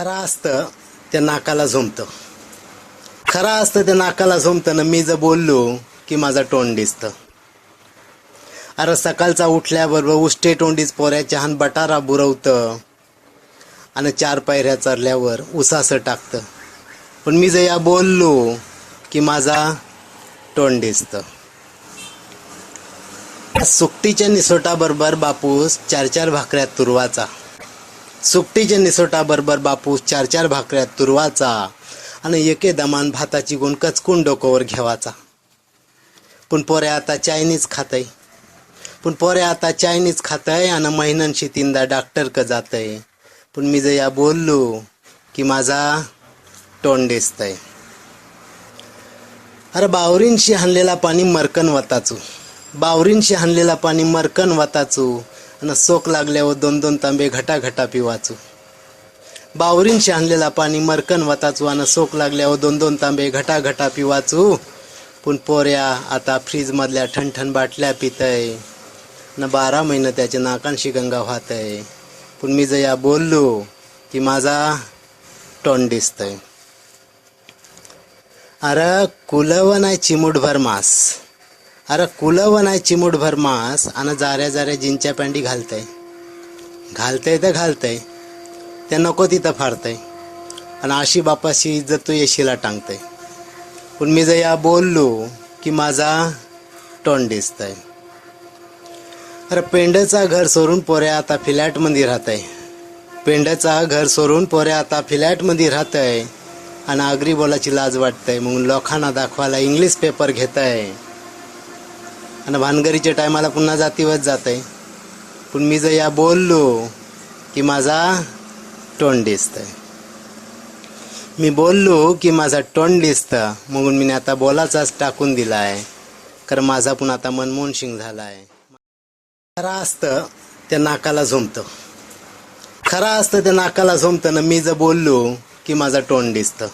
खरं असतं ते नाकाला झोमतं. खरं असतं ते नाकाला झोमतं ना मी जर बोललो की माझं तोंड दिसतं. अरे सकाळचा उठल्याबरोबर उष्टे तोंडीच पोऱ्याच्या हान बटारा बुरवतं आणि चार पायऱ्या चरल्यावर उसासं टाकतं. पण मी जर या बोललो की माझा तोंड दिसतं. सुकटीच्या निसोटाबरोबर बापूस चार चार भाकऱ्या तुरवाचा. सुकटीच्या निसोटाबरोबर बापूस चार चार भाकऱ्या तुरवाचा आणि एके दमान भाताची गुण कचकून डोकोवर घेवाचा. पण पोरे आता चायनीज खातय. पण पोरे आता चायनीज खातय आणि महिन्यांशी तीनदा डॉक्टर क जातय. पण मी जर या बोललो की माझा तोंड दिसतंय. अरे बावरींशी हाणलेला पाणी मरकन वताचू. बावरींशी हाणलेला पाणी मरकन वताचू. आणि सोक लागल्यावर दोन दोन तांबे घटा घटा पिवाचू बावरींशी आणलेला पाणी मरकन वताचू आणि सोक लागल्यावर दोन दोन तांबे घटा घटा पिवाचू पण पोऱ्या आता फ्रीजमधल्या ठणठण बाटल्या पितय. न बारा महिने त्याच्या नाकांशी गंगा वाहतय. पण मी जया या बोललो की माझा तोंड दिसतय. अरे कुलव नाही चिमूटभर मास. अरे कुलवं नाही चिमूटभर मास आणि जाऱ्या जाऱ्या जिंच्या पॅन्टी घालतंय. घालतंय तर घालतंय. ते नको तिथं फाडतंय. आणि अशी बापाशी इज्जत तू येशीला टांगतंय. पण मी जर या बोललो की माझा तोंड दिसतंय. अरे पेंडचा घर सोडून पोऱ्या आता फ्लॅटमध्ये राहतंय. पेंडचा घर सोडून पोऱ्या आता फ्लॅटमध्ये राहतंय. आणि आगरी बोलाची लाज वाटतंय. म्हणून लोकांना दाखवायला इंग्लिश पेपर घेताय. आणि भानगरीच्या टायमाला पुन्हा जातीवच आहे पण मी जर या बोललो की माझा तोंड दिसतंय. मी बोललो की माझा तोंड दिसतं म्हणून मी आता बोलाचाच टाकून दिला आहे कारण माझा पण आता मनमोहन सिंग आहे खरं असतं त्या नाकाला झोमतं. खरं असतं त्या नाकाला झोमतं ना मी जर बोललो की माझा तोंड दिसतं.